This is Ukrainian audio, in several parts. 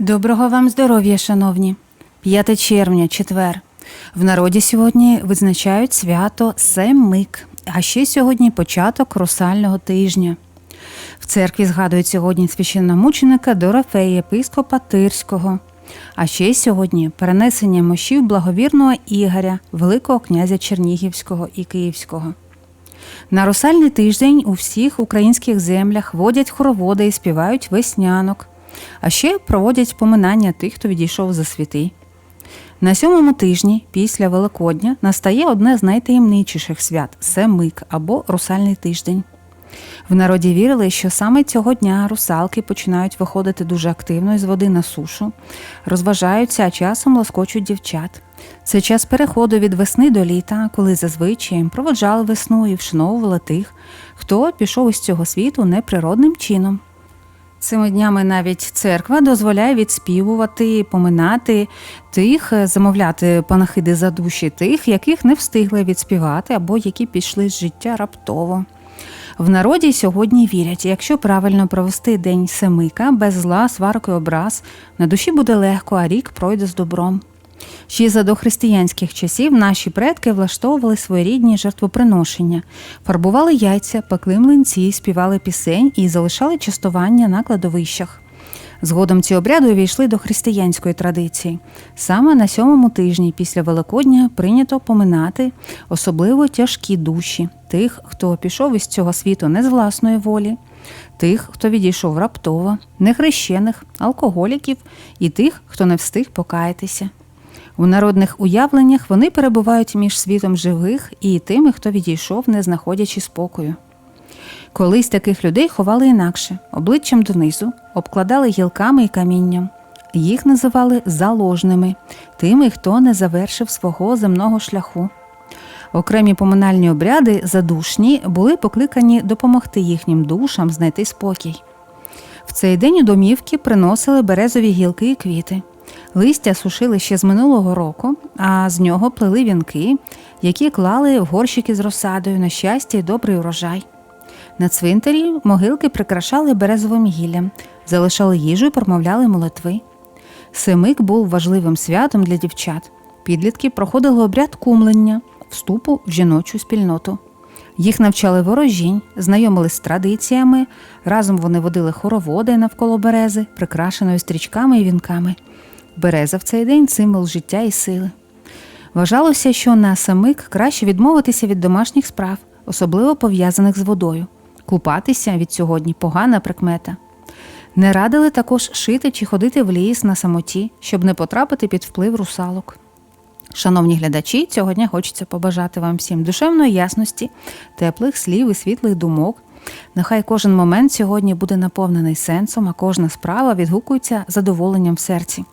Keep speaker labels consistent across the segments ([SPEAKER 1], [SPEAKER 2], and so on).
[SPEAKER 1] Доброго вам здоров'я, шановні. 5 червня, четвер. В народі сьогодні визначають свято Семик, а ще сьогодні початок русального тижня. В церкві згадують сьогодні священномученика Дорофея, єпископа Тирського. А ще сьогодні перенесення мощів благовірного Ігоря, Великого князя Чернігівського і Київського. На русальний тиждень у всіх українських землях водять хороводи і співають веснянок, а ще проводять поминання тих, хто відійшов за світи. На сьомому тижні після Великодня настає одне з найтаємничіших свят Семик або русальний тиждень. В народі вірили, що саме цього дня русалки починають виходити дуже активно із води на сушу, розважаються, а часом лоскочуть дівчат. Це час переходу від весни до літа, коли зазвичай проводжали весну і вшановували тих, хто пішов із цього світу неприродним чином. Цими днями навіть церква дозволяє відспівувати, поминати тих, е, замовляти панахиди за душі тих, яких не встигли відспівати або які пішли з життя раптово. В народі сьогодні вірять, якщо правильно провести день семика, без зла, сварок і образ, на душі буде легко, а рік пройде з добром. Ще за дохристиянських часів наші предки влаштовували своєрідні жертвоприношення, фарбували яйця, пекли млинці, співали пісень і залишали частування на кладовищах. Згодом ці обряди увійшли до християнської традиції. Саме на сьомому тижні після Великодня прийнято поминати особливо тяжкі душі тих, хто пішов із цього світу не з власної волі, тих, хто відійшов раптово, нехрещених, алкоголіків і тих, хто не встиг покаятися. У народних уявленнях вони перебувають між світом живих і тими, хто відійшов, не знаходячи спокою. Колись таких людей ховали інакше, обличчям донизу, обкладали гілками і камінням. Їх називали заложними, тими, хто не завершив свого земного шляху. Окремі поминальні обряди задушні були покликані допомогти їхнім душам знайти спокій. В цей день у домівки приносили березові гілки і квіти. Листя сушили ще з минулого року, а з нього плели вінки, які клали в горщики з розсадою на щастя й добрий урожай. На цвинтарі могилки прикрашали березовим гіллям, залишали їжу і промовляли молитви. Семик був важливим святом для дівчат. Підлітки проходили обряд кумлення, вступу в жіночу спільноту. Їх навчали ворожінь, знайомились з традиціями, разом вони водили хороводи навколо берези, прикрашеної стрічками і вінками. Береза в цей день символ життя і сили. Вважалося, що на самик краще відмовитися від домашніх справ, особливо пов'язаних з водою. Купатися від сьогодні погана прикмета. Не радили також шити чи ходити в ліс на самоті, щоб не потрапити під вплив русалок. Шановні глядачі, цього дня хочеться побажати вам всім душевної ясності, теплих слів і світлих думок. Нехай кожен момент сьогодні буде наповнений сенсом, а кожна справа відгукується задоволенням в серці.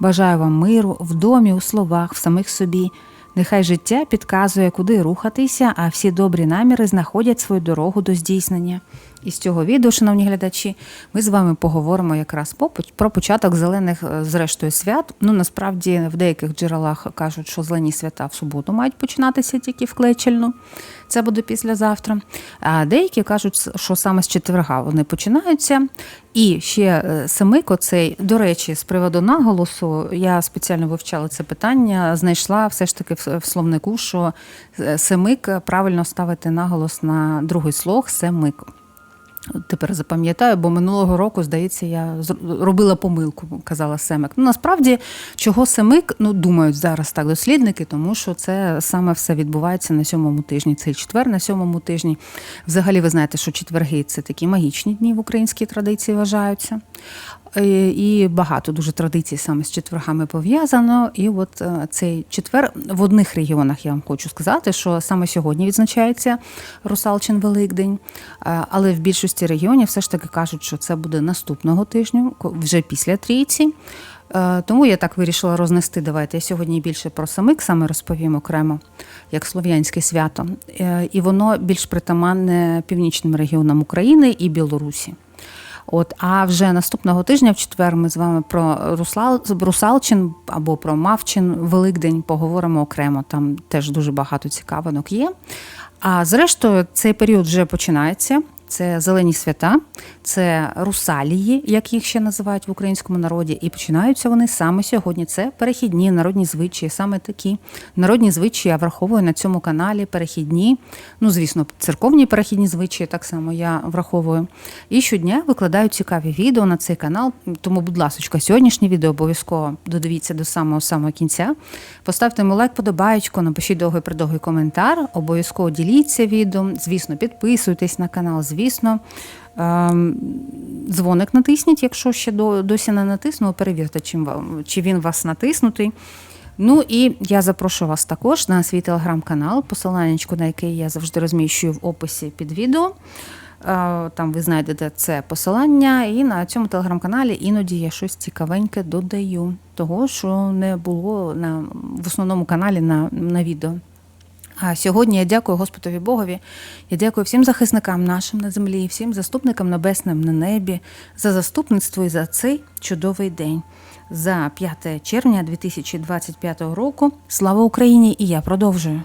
[SPEAKER 1] Бажаю вам миру в домі, у словах, в самих собі. Нехай життя підказує, куди рухатися, а всі добрі наміри знаходять свою дорогу до здійснення. І з цього відео, шановні глядачі, ми з вами поговоримо якраз про початок зелених, е, зрештою, свят. Ну насправді в деяких джерелах кажуть, що зелені свята в суботу мають починатися тільки в Клечельну. Це буде післязавтра. А деякі кажуть, що саме з четверга вони починаються. І ще е, семик, оцей, до речі, з приводу наголосу, я спеціально вивчала це питання, знайшла все ж таки в словнику, що е, семик правильно ставити наголос на другий слог семик. Тепер запам'ятаю, бо минулого року, здається, я робила помилку, казала семик. Ну насправді, чого семик, ну думають зараз так дослідники, тому що це саме все відбувається на сьомому тижні. Цей четвер на сьомому тижні. Взагалі, ви знаєте, що четверги це такі магічні дні в українській традиції вважаються. Е, І багато дуже традицій саме з четвергами пов'язано. І от е, цей четвер в одних регіонах я вам хочу сказати, що саме сьогодні відзначається Русалчин Великдень, Е, але в більшості регіонів все ж таки кажуть, що це буде наступного тижня, вже після трійці. Тому я так вирішила рознести. Давайте я сьогодні більше про самик саме розповім окремо, як слов'янське свято. І воно більш притаманне північним регіонам України і Білорусі. От, а вже наступного тижня, в четвер, ми з вами про Руслал, Русалчин або про Мавчин Великдень поговоримо окремо. Там теж дуже багато цікавинок є. А зрештою, цей період вже починається. Це зелені свята, це русалії, як їх ще називають в українському народі. І починаються вони саме сьогодні. Це перехідні народні звичаї, саме такі народні звичаї я враховую на цьому каналі. Перехідні, ну звісно, церковні перехідні звичаї так само я враховую. І щодня викладаю цікаві відео на цей канал. Тому, будь ласка, сьогоднішнє відео обов'язково додивіться до самого самого кінця. Поставте йому лайк, подобаєчку, напишіть довгий придовгий коментар. Обов'язково діліться відео. Звісно, підписуйтесь на канал. Звісно, ем, дзвоник натисніть, якщо ще досі не натиснули, перевірте, чи він вас натиснутий. Ну і я запрошую вас також на свій телеграм-канал, посиланнячку на який я завжди розміщую в описі під відео. Е, Там ви знайдете це посилання, і на цьому телеграм-каналі іноді я щось цікавеньке додаю, того, що не було на, в основному каналі на, на відео. А сьогодні я дякую Господові Богові. Я дякую всім захисникам нашим на землі, всім заступникам небесним на небі за заступництво і за цей чудовий день. За 5 червня 2025 року. Слава Україні! І я продовжую.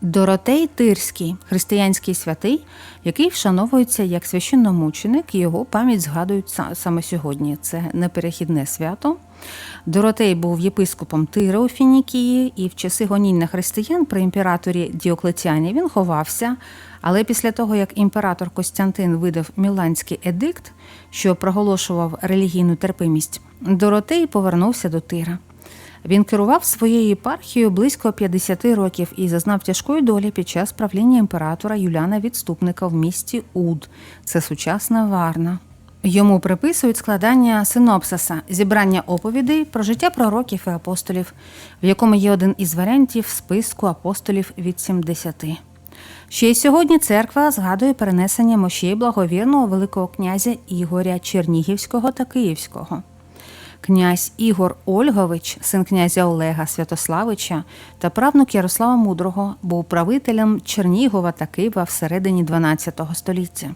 [SPEAKER 1] Доротей Тирський, християнський святий, який вшановується як священномученик, його пам'ять згадують саме сьогодні. Це неперехідне свято. Доротей був єпископом Тира у Фінікії, і в часи гонінь на християн при імператорі Діоклетіані він ховався. Але після того, як імператор Костянтин видав Міланський едикт, що проголошував релігійну терпимість, Доротей повернувся до Тира. Він керував своєю єпархією близько 50 років і зазнав тяжкої долі під час правління імператора Юляна Відступника в місті Уд. Це сучасна Варна. Йому приписують складання синопсиса, зібрання оповідей про життя пророків і апостолів, в якому є один із варіантів списку апостолів від 70. Ще й сьогодні церква згадує перенесення мощей благовірного Великого князя Ігоря Чернігівського та Київського. Князь Ігор Ольгович, син князя Олега Святославича та правнук Ярослава Мудрого, був правителем Чернігова та Києва всередині XII століття.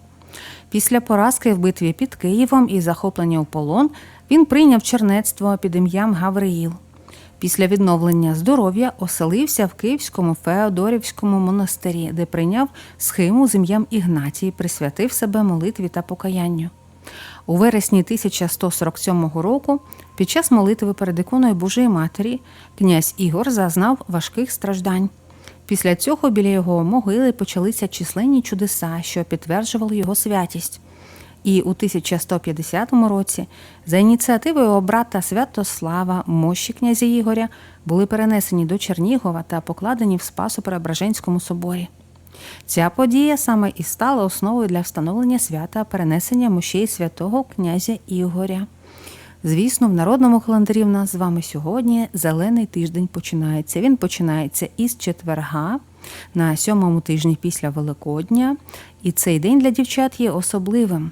[SPEAKER 1] Після поразки в битві під Києвом і захоплення у полон він прийняв чернецтво під ім'ям Гавриїл. Після відновлення здоров'я оселився в Київському Феодорівському монастирі, де прийняв схиму з ім'ям Ігнатій, присвятив себе молитві та покаянню. У вересні 1147 року, під час молитви перед іконою Божої Матері, князь Ігор зазнав важких страждань. Після цього біля його могили почалися численні чудеса, що підтверджували його святість. І у 1150 році, за ініціативою його брата Святослава, мощі князя Ігоря були перенесені до Чернігова та покладені в Спасо-Преображенському соборі. Ця подія саме і стала основою для встановлення свята перенесення мощей святого князя Ігоря. Звісно, в народному календарі в нас з вами сьогодні зелений тиждень починається. Він починається із четверга на сьомому тижні після Великодня, і цей день для дівчат є особливим.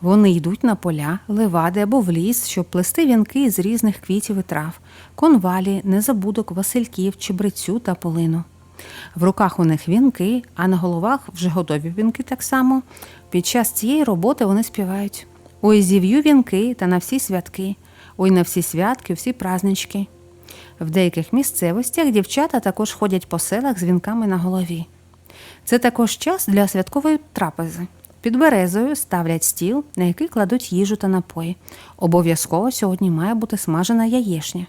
[SPEAKER 1] Вони йдуть на поля, левади або в ліс, щоб плести вінки з різних квітів і трав, конвалі, незабудок, васильків, чебрецю та полину. В руках у них вінки, а на головах вже готові вінки так само. Під час цієї роботи вони співають: Ой, зів'ю вінки та на всі святки, ой на всі святки, всі празднички. В деяких місцевостях дівчата також ходять по селах з вінками на голові. Це також час для святкової трапези. Під березою ставлять стіл, на який кладуть їжу та напої. Обов'язково сьогодні має бути смажена яєшня.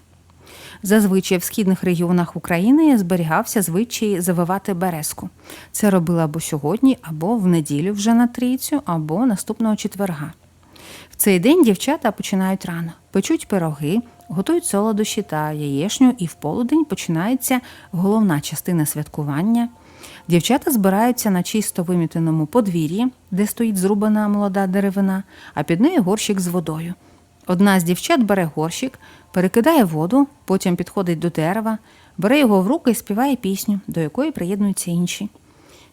[SPEAKER 1] Зазвичай в східних регіонах України зберігався звичай завивати березку. Це робили або сьогодні, або в неділю вже на трійцю, або наступного четверга. В цей день дівчата починають рано, печуть пироги, готують солодощі та яєшню, і в полудень починається головна частина святкування. Дівчата збираються на чисто вимітеному подвір'ї, де стоїть зрубана молода деревина, а під нею горщик з водою. Одна з дівчат бере горщик, перекидає воду, потім підходить до дерева, бере його в руки і співає пісню, до якої приєднуються інші.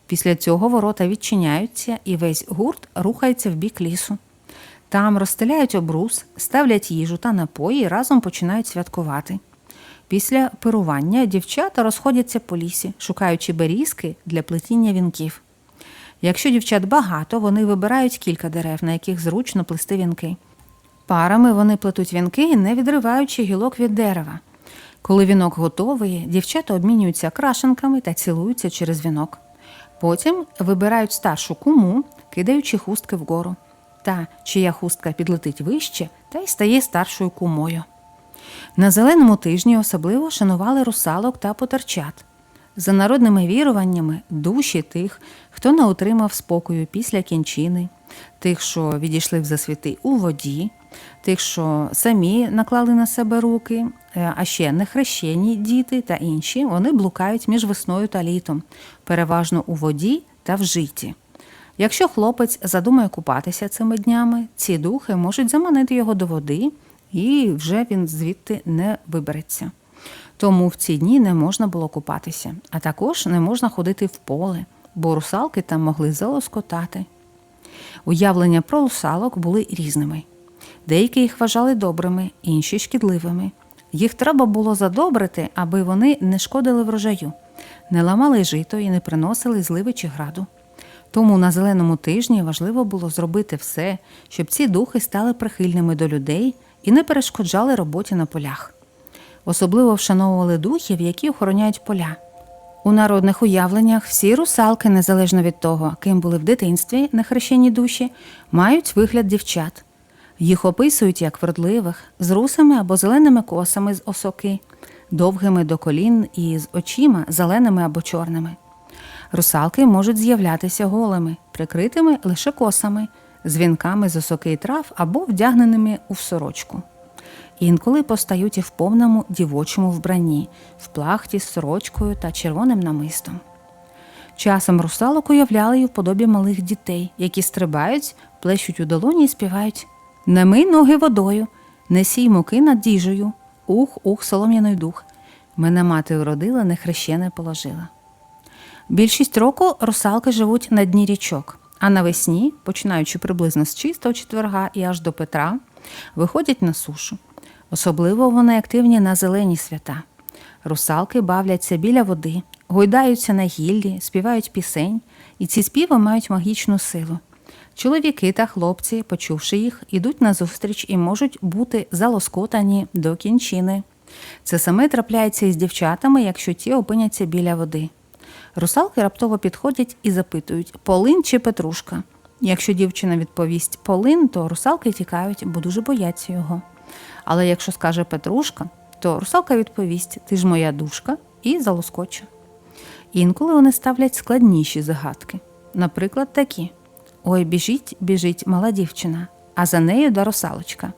[SPEAKER 1] Після цього ворота відчиняються, і весь гурт рухається в бік лісу. Там розстеляють обрус, ставлять їжу та напої і разом починають святкувати. Після пирування дівчата розходяться по лісі, шукаючи берізки для плетіння вінків. Якщо дівчат багато, вони вибирають кілька дерев, на яких зручно плести вінки. Парами вони плетуть вінки, не відриваючи гілок від дерева. Коли вінок готовий, дівчата обмінюються крашенками та цілуються через вінок. Потім вибирають старшу куму, кидаючи хустки вгору. Та, чия хустка підлетить вище, та й стає старшою кумою. На зеленому тижні особливо шанували русалок та потерчат. За народними віруваннями, душі тих, хто не отримав спокою після кінчини, тих, що відійшли в засвіти у воді, тих, що самі наклали на себе руки, е, а ще нехрещені діти та інші, вони блукають між весною та літом, переважно у воді та в житті. Якщо хлопець задумає купатися цими днями, ці духи можуть заманити його до води, і вже він звідти не вибереться. Тому в ці дні не можна було купатися, а також не можна ходити в поле, бо русалки там могли залоскотати. Уявлення про русалок були різними. Деякі їх вважали добрими, інші шкідливими. Їх треба було задобрити, аби вони не шкодили врожаю, не ламали жито і не приносили зливи чи граду. Тому на зеленому тижні важливо було зробити все, щоб ці духи стали прихильними до людей і не перешкоджали роботі на полях. Особливо вшановували духів, які охороняють поля. У народних уявленнях всі русалки, незалежно від того, ким були в дитинстві нехрещені душі, мають вигляд дівчат. Їх описують як вродливих, з русими або зеленими косами з осоки, довгими до колін і з очима зеленими або чорними. Русалки можуть з'являтися голими, прикритими лише косами, з вінками з осоки і трав або вдягненими у сорочку. Інколи постають і в повному дівочому вбранні, в плахті з сорочкою та червоним намистом. Часом русалок уявляли й у подобі малих дітей, які стрибають, плещуть у долоні і співають Не мий ноги водою, не сій муки над діжею, ух, ух, солом'яний дух. Мене мати вродила, нехрещене положила. Більшість року русалки живуть на дні річок, а навесні, починаючи приблизно з чистого четверга і аж до Петра, виходять на сушу. Особливо вони активні на зелені свята. Русалки бавляться біля води, гойдаються на гіллі, співають пісень, і ці співи мають магічну силу. Чоловіки та хлопці, почувши їх, ідуть назустріч і можуть бути залоскотані до кінчини. Це саме трапляється із дівчатами, якщо ті опиняться біля води. Русалки раптово підходять і запитують полин чи петрушка. Якщо дівчина відповість полин, то русалки тікають, бо дуже бояться його. Але якщо скаже Петрушка, то русалка відповість Ти ж моя душка і залоскоче. Інколи вони ставлять складніші загадки. Наприклад, такі: Ой, біжить, біжить мала дівчина, а за нею да русалочка.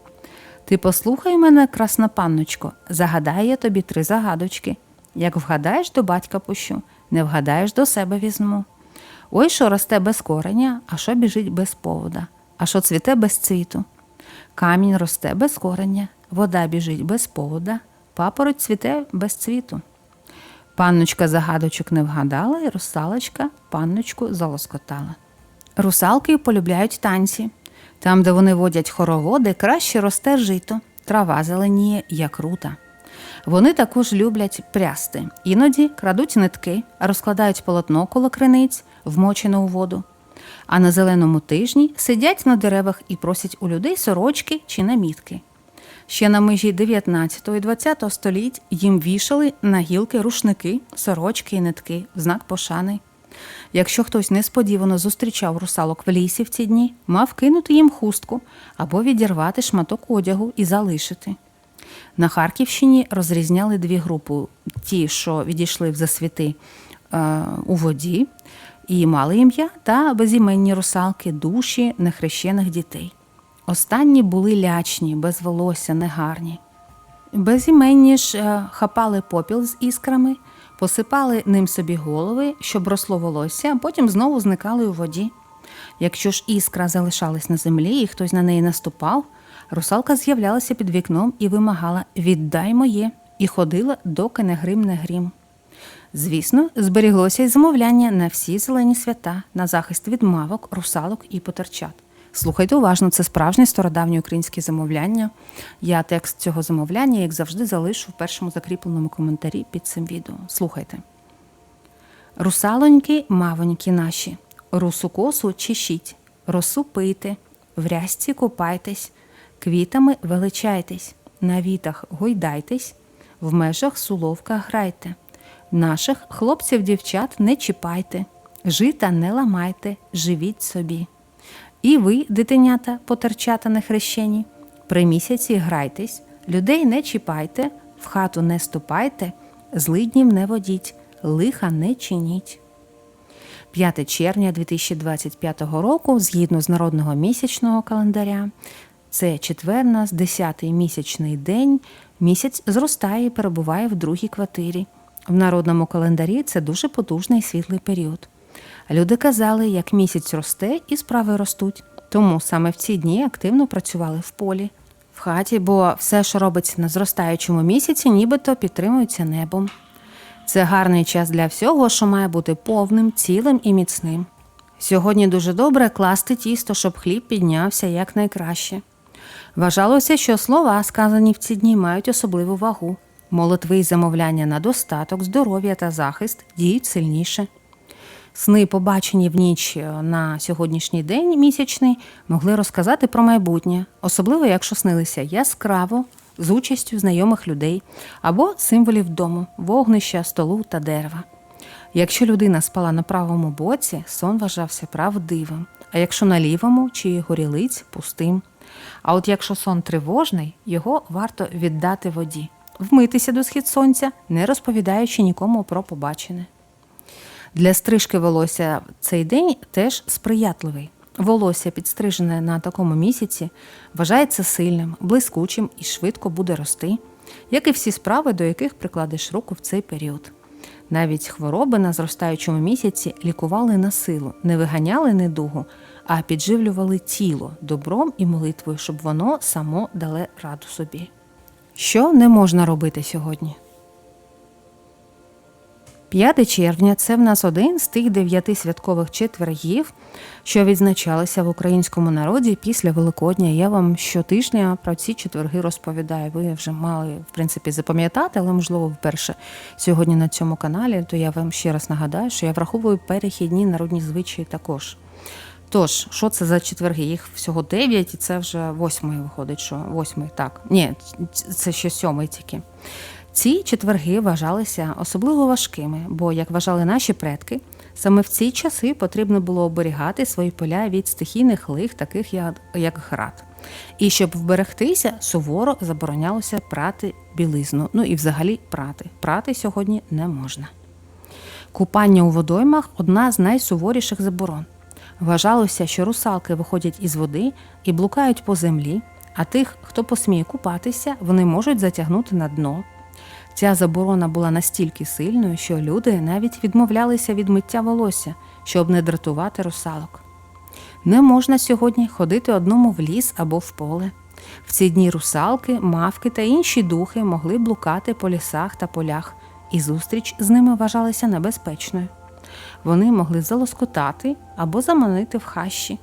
[SPEAKER 1] Ти послухай мене, красна панночко, загадай я тобі три загадочки. Як вгадаєш, до батька пущу, не вгадаєш до себе візьму. Ой, що росте без кореня, а що біжить без повода, а що цвіте без цвіту. Камінь росте без корення, вода біжить без повода, папороть цвіте без цвіту. Панночка загадочок не вгадала, і русалочка панночку залоскотала. Русалки полюбляють танці. Там, де вони водять хороводи, краще росте жито, трава зеленіє, як рута. Вони також люблять прясти. Іноді крадуть нитки, розкладають полотно коло криниць, вмочене у воду. А на зеленому тижні сидять на деревах і просять у людей сорочки чи намітки. Ще на межі 19 і 20 століть їм вішали на гілки рушники, сорочки і нитки в знак пошани. Якщо хтось несподівано зустрічав русалок в лісі в ці дні, мав кинути їм хустку або відірвати шматок одягу і залишити. На Харківщині розрізняли дві групи: ті, що відійшли в засвіти е, у воді і мали ім'я, та безіменні русалки, душі нехрещених дітей. Останні були лячні, без волосся, негарні. Безіменні ж е, хапали попіл з іскрами, посипали ним собі голови, щоб росло волосся, а потім знову зникали у воді. Якщо ж іскра залишалась на землі і хтось на неї наступав, русалка з'являлася під вікном і вимагала Віддай моє, і ходила, доки не грим не грім. Звісно, зберіглося й замовляння на всі зелені свята на захист від мавок, русалок і потерчат. Слухайте уважно, це справжнє стародавнє українське замовляння. Я текст цього замовляння, як завжди, залишу в першому закріпленому коментарі під цим відео. Слухайте. Русалоньки, мавоньки наші, русу косу чешіть, росу пийте, в рязці купайтесь, квітами величайтесь, на вітах гойдайтесь, в межах суловка грайте. Наших хлопців дівчат не чіпайте, Жита не ламайте, живіть собі. І ви, дитинята, потерчата на хрещені, при місяці грайтесь, людей не чіпайте, в хату не ступайте, злиднів не водіть, лиха не чиніть. 5 червня 2025 року, згідно з народного місячного календаря, це четвер нас 10-й місячний день. Місяць зростає і перебуває в другій квартирі. В народному календарі це дуже потужний світлий період. Люди казали, як місяць росте і справи ростуть. Тому саме в ці дні активно працювали в полі, в хаті, бо все, що робиться на зростаючому місяці, нібито підтримується небом. Це гарний час для всього, що має бути повним, цілим і міцним. Сьогодні дуже добре класти тісто, щоб хліб піднявся якнайкраще. Вважалося, що слова, сказані в ці дні, мають особливу вагу. Молитви й замовляння на достаток, здоров'я та захист діють сильніше. Сни, побачені в ніч на сьогоднішній день місячний, могли розказати про майбутнє, особливо якщо снилися яскраво, з участю знайомих людей або символів дому, вогнища, столу та дерева. Якщо людина спала на правому боці, сон вважався правдивим, а якщо на лівому чи горілиць пустим. А от якщо сон тривожний, його варто віддати воді, вмитися до схід сонця, не розповідаючи нікому про побачене. Для стрижки волосся цей день теж сприятливий. Волосся, підстрижене на такому місяці, вважається сильним, блискучим і швидко буде рости, як і всі справи, до яких прикладеш руку в цей період. Навіть хвороби на зростаючому місяці лікували на силу, не виганяли недугу, а підживлювали тіло добром і молитвою, щоб воно само дало раду собі. Що не можна робити сьогодні? 5 червня це в нас один з тих дев'яти святкових четвергів, що відзначалися в українському народі після Великодня. Я вам щотижня про ці четверги розповідаю. Ви вже мали в принципі запам'ятати, але можливо вперше сьогодні на цьому каналі. То я вам ще раз нагадаю, що я враховую перехідні народні звичаї також. Тож, що це за четверги? Їх всього дев'ять, і це вже восьмий виходить, що восьмий, так. Ні, це ще сьомий тільки. Ці четверги вважалися особливо важкими, бо, як вважали наші предки, саме в ці часи потрібно було оберігати свої поля від стихійних лих, таких як град. І щоб вберегтися, суворо заборонялося прати білизну. Ну і взагалі прати. Прати сьогодні не можна. Купання у водоймах одна з найсуворіших заборон. Вважалося, що русалки виходять із води і блукають по землі, а тих, хто посміє купатися, вони можуть затягнути на дно. Ця заборона була настільки сильною, що люди навіть відмовлялися від миття волосся, щоб не дратувати русалок. Не можна сьогодні ходити одному в ліс або в поле. В ці дні русалки, мавки та інші духи могли блукати по лісах та полях, і зустріч з ними вважалася небезпечною. Вони могли залоскотати або заманити в хащі.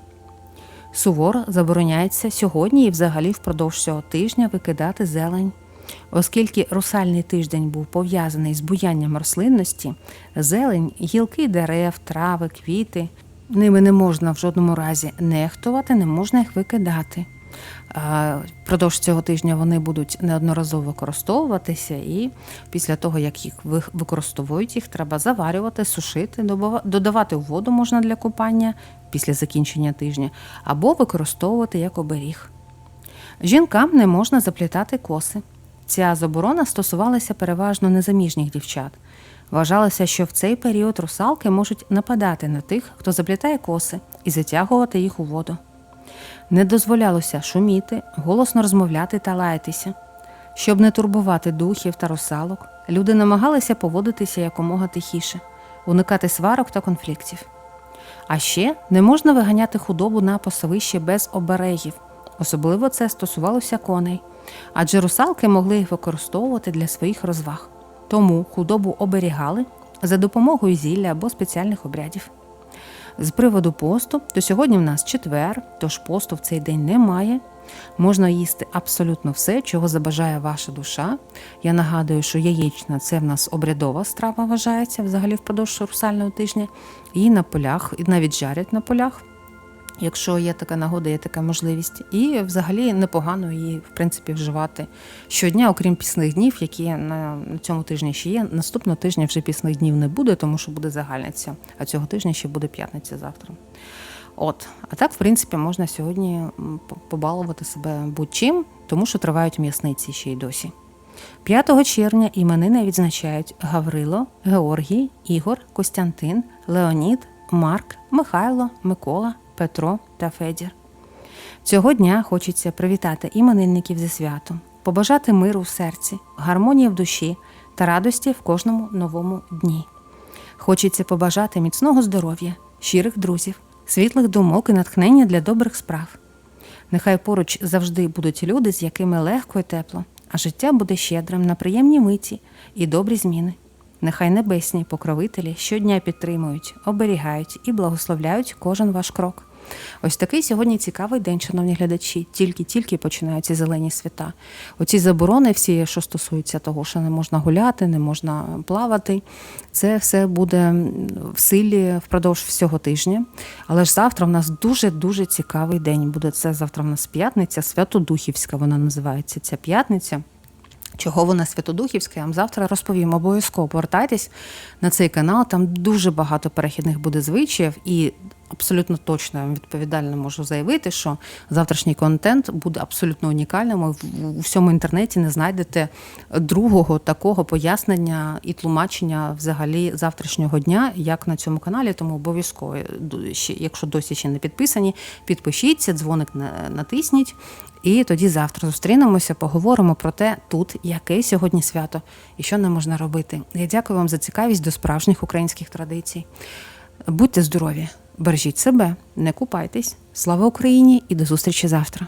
[SPEAKER 1] Суворо забороняється сьогодні і взагалі впродовж цього тижня викидати зелень. Оскільки русальний тиждень був пов'язаний з буянням рослинності, зелень, гілки дерев, трави, квіти, ними не можна в жодному разі нехтувати, не можна їх викидати. Продовж цього тижня вони будуть неодноразово використовуватися, і після того, як їх використовують, їх треба заварювати, сушити, додавати воду можна для купання після закінчення тижня, або використовувати як оберіг. Жінкам не можна заплітати коси. Ця заборона стосувалася переважно незаміжніх дівчат. Вважалося, що в цей період русалки можуть нападати на тих, хто заплітає коси, і затягувати їх у воду. Не дозволялося шуміти, голосно розмовляти та лаятися. Щоб не турбувати духів та русалок, люди намагалися поводитися якомога тихіше, уникати сварок та конфліктів. А ще не можна виганяти худобу на пасовище без оберегів, особливо це стосувалося коней адже русалки могли їх використовувати для своїх розваг. Тому худобу оберігали за допомогою зілля або спеціальних обрядів. З приводу посту, то сьогодні в нас четвер, тож посту в цей день немає. Можна їсти абсолютно все, чого забажає ваша душа. Я нагадую, що яєчна це в нас обрядова страва вважається взагалі впродовж русального тижня. Її на полях, і навіть жарять на полях. Якщо є така нагода, є така можливість. І взагалі непогано її, в принципі, вживати щодня, окрім пісних днів, які на, цьому тижні ще є. Наступного тижня вже пісних днів не буде, тому що буде загальниця. А цього тижня ще буде п'ятниця завтра. От, а так, в принципі, можна сьогодні побалувати себе будь-чим, тому що тривають м'ясниці ще й досі. 5 червня іменини відзначають Гаврило, Георгій, Ігор, Костянтин, Леонід, Марк, Михайло, Микола, Петро та Федір. Цього дня хочеться привітати іменинників зі святом, побажати миру в серці, гармонії в душі та радості в кожному новому дні. Хочеться побажати міцного здоров'я, щирих друзів, світлих думок і натхнення для добрих справ. Нехай поруч завжди будуть люди, з якими легко і тепло, а життя буде щедрим на приємні миті і добрі зміни. Нехай небесні покровителі щодня підтримують, оберігають і благословляють кожен ваш крок. Ось такий сьогодні цікавий день, шановні глядачі. Тільки-тільки починаються зелені свята. Оці заборони, всі, що стосуються того, що не можна гуляти, не можна плавати, це все буде в силі впродовж всього тижня. Але ж завтра в нас дуже дуже цікавий день. Буде це завтра в нас п'ятниця, Святодухівська вона називається ця п'ятниця. Чого вона Святодухівська, я вам завтра розповім. Обов'язково повертайтесь на цей канал. Там дуже багато перехідних буде звичаїв, і абсолютно точно відповідально можу заявити, що завтрашній контент буде абсолютно унікальним. У всьому інтернеті не знайдете другого такого пояснення і тлумачення взагалі завтрашнього дня, як на цьому каналі. Тому обов'язково, якщо досі ще не підписані, підпишіться, дзвоник натисніть. І тоді завтра зустрінемося, поговоримо про те, тут яке сьогодні свято і що не можна робити. Я дякую вам за цікавість до справжніх українських традицій. Будьте здорові, бережіть себе, не купайтесь. Слава Україні і до зустрічі завтра.